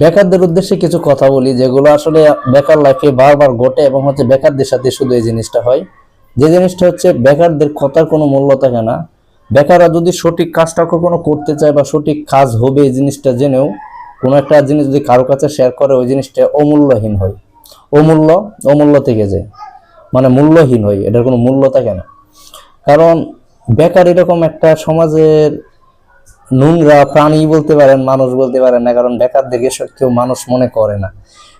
বেকারদের উদ্দেশ্যে কিছু কথা বলি, যেগুলো আসলে বেকার লাইফে বারবার ঘটে এবং হচ্ছে বেকারদের সাথে শুধু এই জিনিসটা হয়। যে জিনিসটা হচ্ছে বেকারদের কথার কোনো মূল্য থাকে না। বেকাররা যদি সঠিক কাজটা কখনো করতে চায় বা সঠিক কাজ হবে এই জিনিসটা জেনেও, কোনো একটা জিনিস যদি কারও কাছে শেয়ার করে, ওই জিনিসটা অমূল্যহীন হয়। অমূল্য অমূল্য থেকে যায়। মানে মূল্যহীন হয়, এটার কোনো মূল্য থাকে না। কারণ বেকার এরকম একটা সমাজের নোংরা প্রাণী বলতে পারেন, মানুষ বলতে পারেন না, কারণ বেকারদেরকে স- কেউ মানুষ মনে করে না।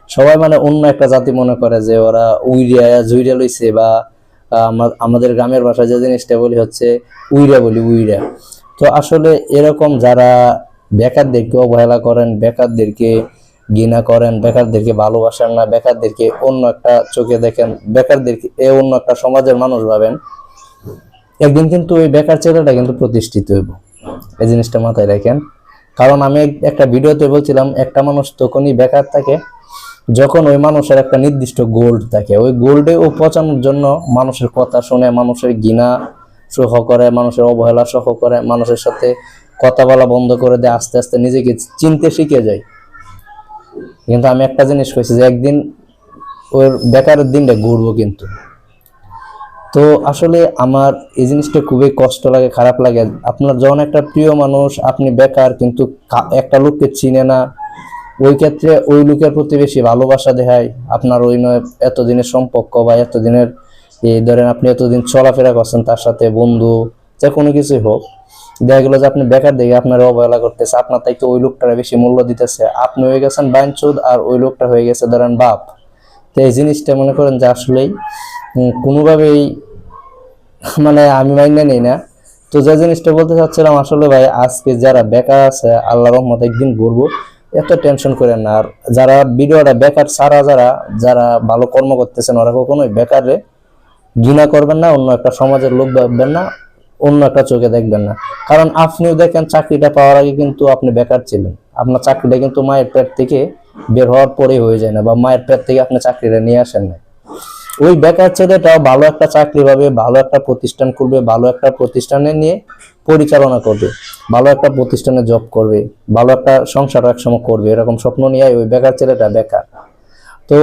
সবাই মানে অন্য একটা জাতি মনে করে যে ওরা উইরিয়া জুইরা লইছে বা আমাদের গ্রামের ভাষায় যে জিনিসটা বলি হচ্ছে উইরা বলি, উইরা। তো আসলে এরকম যারা বেকারদেরকে অবহেলা করেন, বেকারদেরকে ঘৃণা করেন, বেকারদেরকে ভালোবাসেন না, বেকারদেরকে অন্য একটা চোখে দেখেন, বেকারদেরকে, এ অন্য একটা সমাজের মানুষ ভাবেন, একদিন কিন্তু ওই বেকার ছেলেটা কিন্তু প্রতিষ্ঠিত হইব। এই জিনিসটা মাথায় রাখেন। কারণ আমি একটা ভিডিওতে বলছিলাম, একটা মানুষ তখনই বেকার থাকে যখন ওই মানুষের একটা নির্দিষ্ট গোল্ড থাকে। ওই গোল্ডে ও পচানোর জন্য মানুষের কথা শুনে, মানুষের ঘৃণা সহ করে, মানুষের অবহেলা সহ করে, মানুষের সাথে কথা বলা বন্ধ করে দেয়, আস্তে আস্তে নিজেকে চিনতে শিখে যায়। কিন্তু আমি একটা জিনিস কইছি যে একদিন ওর বেকারের দিনটা ঘুরবো কিন্তু। তো আসলে আমার এই জিনিসটা খুবই কষ্ট লাগে, খারাপ লাগে। আপনার যখন একটা প্রিয় মানুষ, আপনি বেকার কিন্তু একটা লোককে চিনে না, ওই ক্ষেত্রে ওই লোকের প্রতি বেশি ভালোবাসা দেখায়। আপনার ওই নয়, এতদিনের সম্পর্ক বা এতদিনের এই ধরেন আপনি এতদিন চলাফেরা করছেন তার সাথে, বন্ধু, যে কোনো কিছুই হোক, দেখা গেলো যে আপনি বেকার দেখে আপনার অবহেলা করতেছে, আপনার তাই তো ওই লোকটার বেশি মূল্য দিতেছে। আপনি হয়ে গেছেন বাইনচুদ আর ওই লোকটা হয়ে গেছে ধরেন বাপ। তো এই জিনিসটা মনে করেন যে আসলেই কোনোভাবেই মানে আমি মাইনে নেই না। তো যে জিনিসটা বলতে চাচ্ছিলাম আসলে ভাই, আজকে যারা বেকার আছে, আল্লাহ রহমত একদিন ঘুরবো, এত টেনশন করেন না। আর যারা ভিডিওটা বেকার ছাড়া যারা যারা ভালো কর্ম করতেছেন, ওরা কখনোই বেকারে ঘৃণা করবেন না, অন্য একটা সমাজের লোক ভাববেন না, অন্য একটা চোখে দেখবেন না। কারণ আপনিও দেখেন, চাকরিটা পাওয়ার আগে কিন্তু আপনি বেকার ছিলেন। আপনার চাকরিটা কিন্তু মায়ের পেট থেকে বের হওয়ার পরেই হয়ে যায় না, বা মায়ের পেট থেকে আপনি চাকরিটা নিয়ে আসেন না। ওই বেকার ছেলেটা ভালো একটা চাকরি পাবে, ভালো একটা প্রতিষ্ঠান করবে ভালো একটা প্রতিষ্ঠানে নিয়ে পরিচালনা করবে, ভালো একটা প্রতিষ্ঠানে জব করবে, ভালো একটা সংসার একসময় করবে, এরকম স্বপ্ন নিয়ে ওই বেকার ছেলেটা বেকার। তো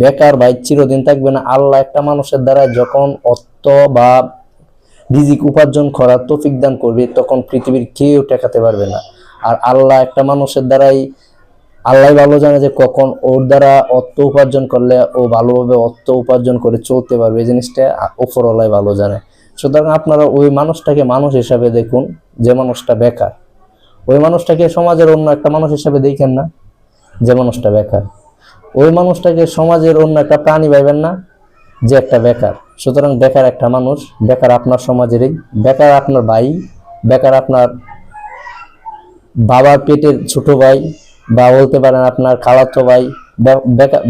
বেকার ভাই চিরদিন থাকবে না, আল্লাহ একটা মানুষের দ্বারা যখন অর্থ বা রিজিক উপার্জন করার তৌফিক দান করবে, তখন পৃথিবীর কেউ টেকাতে পারবে না। আর আল্লাহ একটা মানুষের দ্বারাই আল্লাহ ভালো জানে যে কখন ওর দ্বারা অর্থ উপার্জন করলে ও ভালোভাবে অর্থ উপার্জন করে চলতে পারবে। এই জিনিসটা ওপরওয়ালাই ভালো জানে। সুতরাং আপনারা ওই মানুষটাকে মানুষ হিসাবে দেখুন যে মানুষটা বেকার। ওই মানুষটাকে সমাজের অন্য একটা মানুষ হিসাবে দেখেন না যে মানুষটা বেকার। ওই মানুষটাকে সমাজের অন্য একটা প্রাণী ভাবেন না যে একটা বেকার। সুতরাং বেকার একটা মানুষ, বেকার আপনার সমাজেরই, বেকার আপনার ভাই, বেকার আপনার বাবার পেটের ছোট ভাই বা বলতে পারেন আপনার খালাতো ভাই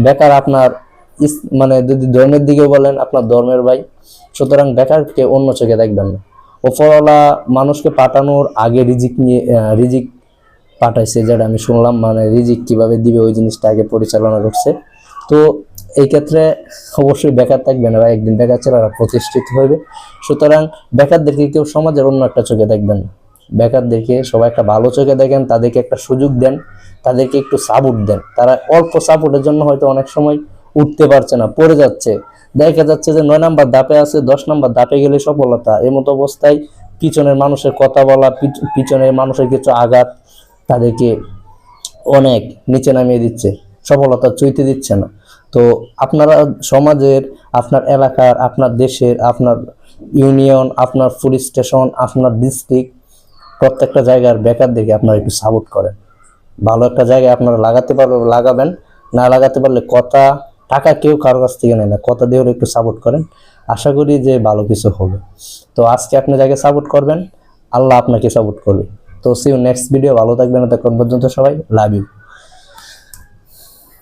বেকার আপনার মানে যদি ধর্মের দিকে বলেন, আপনার ধর্মের ভাই, সুতরাং বেকারকে অন্য চোখে দেখবেন না। ওপরওয়ালা মানুষকে পাঠানোর আগে রিজিক নিয়ে রিজিক পাঠাইছে যেটা আমি শুনলাম মানে রিজিক কীভাবে দিবে ওই জিনিসটা আগে পরিচালনা করছে। তো এই ক্ষেত্রে অবশ্যই বেকার থাকবে না বা একদিন বেকার ছেলেরা প্রতিষ্ঠিত হবে সুতরাং বেকারদেরকে কেউ সমাজের অন্য একটা চোখে দেখবেন না। বেকারদেরকে সবাই একটা ভালো চোখে দেখেন, তাদেরকে একটা সুযোগ দেন, তাদেরকে একটু সাপোর্ট দেন। তারা অল্প সাপোর্টের জন্য হয়তো অনেক সময় উঠতে পারছে না, পড়ে যাচ্ছে। দেখা যাচ্ছে যে নয় নাম্বার দাপে আছে, দশ নাম্বার দাপে গেলে সফলতা। এই মতো অবস্থায় পিছনের মানুষের কথা বলা পিছনের মানুষের কিছু আঘাত তাদেরকে অনেক নিচে নামিয়ে দিচ্ছে, সফলতা চুইতে দিচ্ছে না। তো আপনারা সমাজের, আপনার এলাকার, আপনার দেশের, আপনার ইউনিয়ন, আপনার পুলিশ স্টেশন, আপনার ডিস্ট্রিক্ট প্রত্যেকটা জায়গার বেকার দিকে আপনারা একটু সাপোর্ট করেন। ভালো একটা জায়গায় আপনারা লাগাতে পারবে, লাগাবেন। না লাগাতে পারলে কথা, টাকা কেউ কারও কাছ থেকে নেয় না। কথা দিয়ে একটু সাপোর্ট করেন। আশা করি যে ভালো কিছু হবে। তো আজকে আপনি যাকে সাপোর্ট করবেন, আল্লাহ আপনাকে সাপোর্ট করবে। তো সিউ নেক্সট ভিডিও ভালো থাকবেন। তখন পর্যন্ত সবাই লাভ ইউ